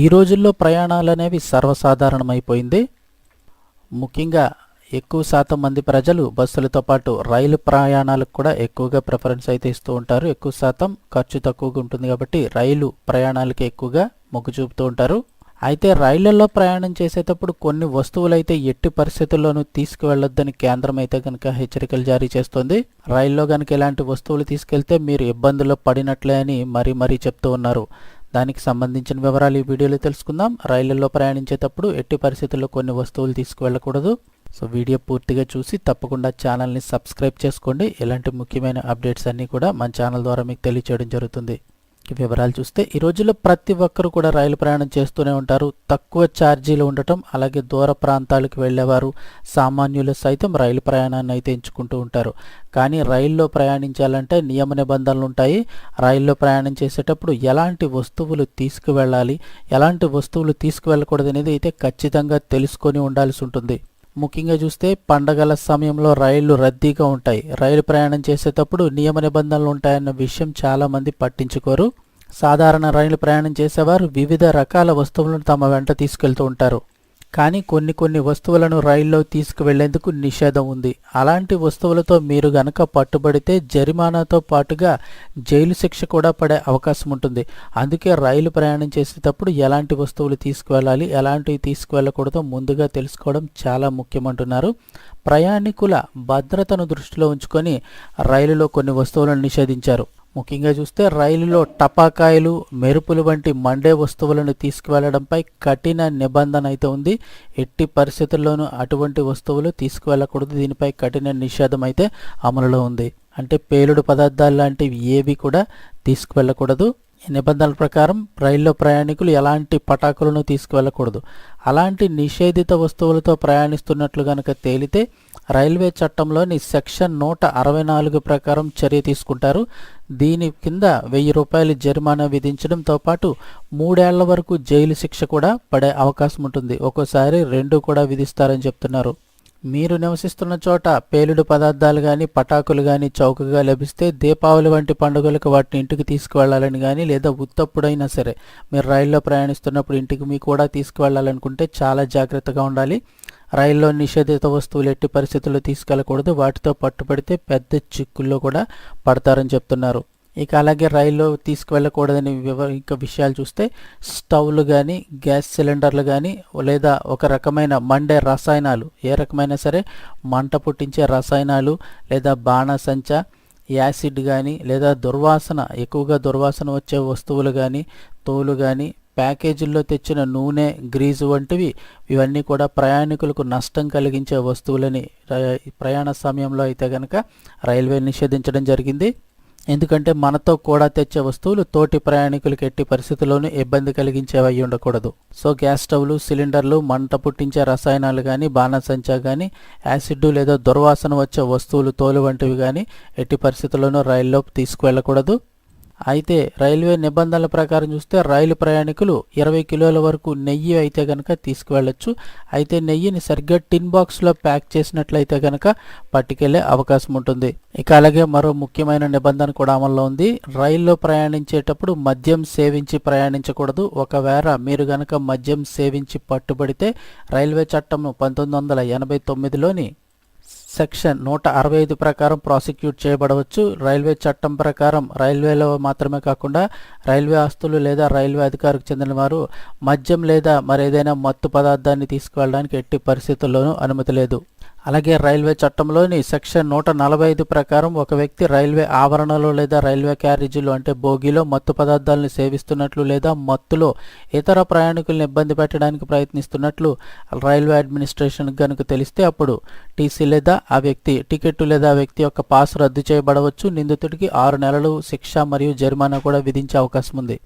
ఈ రోజుల్లో ప్రయాణాలు అనేవి సర్వసాధారణమైపోయింది. ముఖ్యంగా ఎక్కువ శాతం మంది ప్రజలు బస్సులతో పాటు రైలు ప్రయాణాలకు కూడా ఎక్కువగా ప్రిఫరెన్స్ అయితే ఇస్తూ ఉంటారు. ఎక్కువ శాతం ఖర్చు తక్కువగా ఉంటుంది కాబట్టి రైలు ప్రయాణాలకి ఎక్కువగా మొగ్గు చూపుతూ ఉంటారు. అయితే రైళ్ళలో ప్రయాణం చేసేటప్పుడు కొన్ని వస్తువులు అయితే ఎట్టి పరిస్థితుల్లోనూ తీసుకువెళ్ళొద్దని కేంద్రం అయితే కనుక హెచ్చరికలు జారీ చేస్తోంది. రైల్లో కనుక ఇలాంటి వస్తువులు తీసుకెళ్తే మీరు ఇబ్బందుల్లో పడినట్లే అని మరీ మరీ చెప్తూ ఉన్నారు. దానికి సంబంధించిన వివరాలు ఈ వీడియోలో తెలుసుకుందాం. రైళ్ళలో ప్రయాణించేటప్పుడు ఎట్టి పరిస్థితుల్లో కొన్ని వస్తువులు తీసుకువెళ్ళకూడదు. సో వీడియో పూర్తిగా చూసి తప్పకుండా ఛానల్ని సబ్స్క్రైబ్ చేసుకోండి. ఇలాంటి ముఖ్యమైన అప్డేట్స్ అన్నీ కూడా మన ఛానల్ ద్వారా మీకు తెలియచేయడం జరుగుతుంది. వివరాలు చూస్తే ఈ రోజుల్లో ప్రతి ఒక్కరు కూడా రైలు ప్రయాణం చేస్తూనే ఉంటారు. తక్కువ ఛార్జీలు ఉండటం అలాగే దూర ప్రాంతాలకు వెళ్ళేవారు సామాన్యులు సైతం రైలు ప్రయాణాన్ని అయితే ఎంచుకుంటూ ఉంటారు. కానీ రైల్లో ప్రయాణించాలంటే నియమ నిబంధనలు ఉంటాయి. రైల్లో ప్రయాణం చేసేటప్పుడు ఎలాంటి వస్తువులు తీసుకువెళ్ళాలి ఎలాంటి వస్తువులు తీసుకువెళ్ళకూడదు అనేది అయితే ఖచ్చితంగా తెలుసుకొని ఉండాల్సి ఉంటుంది. ముఖ్యంగా చూస్తే పండగల సమయంలో రైళ్ళు రద్దీగా ఉంటాయి. రైలు ప్రయాణం చేసేటప్పుడు నియమ నిబంధనలు ఉంటాయన్న విషయం చాలామంది పట్టించుకోరు. సాధారణ రైలు ప్రయాణం చేసేవారు వివిధ రకాల వస్తువులను తమ వెంట తీసుకెళ్తూ ఉంటారు. కానీ కొన్ని కొన్ని వస్తువులను రైల్లో తీసుకువెళ్ళేందుకు నిషేధం ఉంది. అలాంటి వస్తువులతో మీరు గనక పట్టుబడితే జరిమానాతో పాటుగా జైలు శిక్ష కూడా పడే అవకాశం ఉంటుంది. అందుకే రైలు ప్రయాణం చేసేటప్పుడు ఎలాంటి వస్తువులు తీసుకువెళ్ళాలి ఎలాంటివి తీసుకువెళ్ళకూడదో ముందుగా తెలుసుకోవడం చాలా ముఖ్యమంటున్నారు ప్రయాణికుల భద్రతను దృష్టిలో ఉంచుకొని రైలులో కొన్ని వస్తువులను నిషేధించారు. ముఖ్యంగా చూస్తే రైలులో టపాకాయలు మెరుపులు వంటి మండే వస్తువులను తీసుకువెళ్ళడంపై కఠిన నిబంధన అయితే ఉంది. ఎట్టి పరిస్థితుల్లోనూ అటువంటి వస్తువులు తీసుకువెళ్ళకూడదు దీనిపై కఠిన నిషేధం అయితే అమలులో ఉంది. అంటే పేలుడు పదార్థాలు లాంటివి ఏవి కూడా తీసుకువెళ్ళకూడదు నిబంధనల ప్రకారం రైల్లో ప్రయాణికులు ఎలాంటి పటాకులను తీసుకువెళ్ళకూడదు అలాంటి నిషేధిత వస్తువులతో ప్రయాణిస్తున్నట్లు గనక తేలితే రైల్వే చట్టంలోని సెక్షన్ నూట అరవై నాలుగు ప్రకారం చర్య తీసుకుంటారు. దీని కింద వెయ్యి రూపాయలు జరిమానా విధించడంతో పాటు మూడేళ్ళ వరకు జైలు శిక్ష కూడా పడే అవకాశం ఉంటుంది. ఒక్కోసారి రెండు కూడా విధిస్తారని చెప్తున్నారు. మీరు నివసిస్తున్న చోట పేలుడు పదార్థాలు కానీ పటాకులు కానీ చౌకగా లభిస్తే దీపావళి వంటి పండుగలకు వాటిని ఇంటికి తీసుకువెళ్ళాలని కానీ లేదా ఉత్తప్పుడైనా సరే మీరు రైల్లో ప్రయాణిస్తున్నప్పుడు ఇంటికి మీ కూడా తీసుకువెళ్ళాలనుకుంటే చాలా జాగ్రత్తగా ఉండాలి. రైల్లో నిషేధిత వస్తువులు ఎట్టి పరిస్థితుల్లో తీసుకెళ్ళకూడదు వాటితో పట్టుబడితే పెద్ద చిక్కుల్లో కూడా పడతారని చెప్తున్నారు. ఇక అలాగే రైల్లో తీసుకువెళ్ళకూడదని వివ ఇంకా విషయాలు చూస్తే స్టవ్లు కానీ గ్యాస్ సిలిండర్లు కానీ లేదా ఒక రకమైన మండే రసాయనాలు ఏ రకమైన సరే మంట పుట్టించే రసాయనాలు లేదా బాణసంచ యాసిడ్ కానీ లేదా దుర్వాసన ఎక్కువగా దుర్వాసన వచ్చే వస్తువులు కానీ తోలు కానీ ప్యాకేజీల్లో తెచ్చిన నూనె గ్రీజు వంటివి ఇవన్నీ కూడా ప్రయాణికులకు నష్టం కలిగించే వస్తువులని ప్రయాణ సమయంలో అయితే కనుక రైల్వే నిషేధించడం జరిగింది. ఎందుకంటే మనతో కూడా తెచ్చే వస్తువులు తోటి ప్రయాణికులకు ఎట్టి పరిస్థితుల్లోనూ ఇబ్బంది కలిగించేవి ఉండకూడదు. సో గ్యాస్ స్టవ్లు సిలిండర్లు మంట పుట్టించే రసాయనాలు కానీ బాణసంచా కానీ యాసిడ్ లేదా దుర్వాసన వచ్చే వస్తువులు తోలు వంటివి కానీ ఎట్టి పరిస్థితుల్లోనూ రైల్లో తీసుకువెళ్ళకూడదు. అయితే రైల్వే నిబంధనల ప్రకారం చూస్తే రైలు ప్రయాణికులు ఇరవై కిలోల వరకు నెయ్యి అయితే కనుక తీసుకువెళ్ళొచ్చు. అయితే నెయ్యిని సరిగ్గా టిన్ బాక్స్లో ప్యాక్ చేసినట్లయితే కనుక పట్టుకెళ్ళే అవకాశం ఉంటుంది. ఇక అలాగే మరో ముఖ్యమైన నిబంధన కూడా అమల్లో ఉంది. రైల్లో ప్రయాణించేటప్పుడు మద్యం సేవించి ప్రయాణించకూడదు. ఒకవేళ మీరు గనక మద్యం సేవించి పట్టుబడితే రైల్వే చట్టం పంతొమ్మిది వందల ఎనభై తొమ్మిదిలోని సెక్షన్ నూట అరవై ఐదు ప్రకారం ప్రాసిక్యూట్ చేయబడవచ్చు. రైల్వే చట్టం ప్రకారం రైల్వేలో మాత్రమే కాకుండా రైల్వే ఆస్తులు లేదా రైల్వే అధికారికి చెందిన వారు మద్యం లేదా మరేదైనా మత్తు పదార్థాన్ని తీసుకువెళ్ళడానికి ఎట్టి పరిస్థితుల్లోనూ అనుమతి లేదు. అలాగే రైల్వే చట్టంలోని సెక్షన్ నూట నలభై ఐదు ప్రకారం ఒక వ్యక్తి రైల్వే ఆవరణలో లేదా రైల్వే క్యారేజీలో అంటే బోగిలో మత్తు పదార్థాలను సేవిస్తున్నట్లు లేదా మత్తులో ఇతర ప్రయాణికులను ఇబ్బంది పెట్టడానికి ప్రయత్నిస్తున్నట్లు రైల్వే అడ్మినిస్ట్రేషన్ కనుక తెలిస్తే అప్పుడు టీసీ లేదా ఆ వ్యక్తి టికెట్ లేదా వ్యక్తి యొక్క పాస్ రద్దు చేయబడవచ్చు. నిందితుడికి ఆరు నెలలు శిక్ష మరియు జరిమానా కూడా విధించే అవకాశం ఉంది.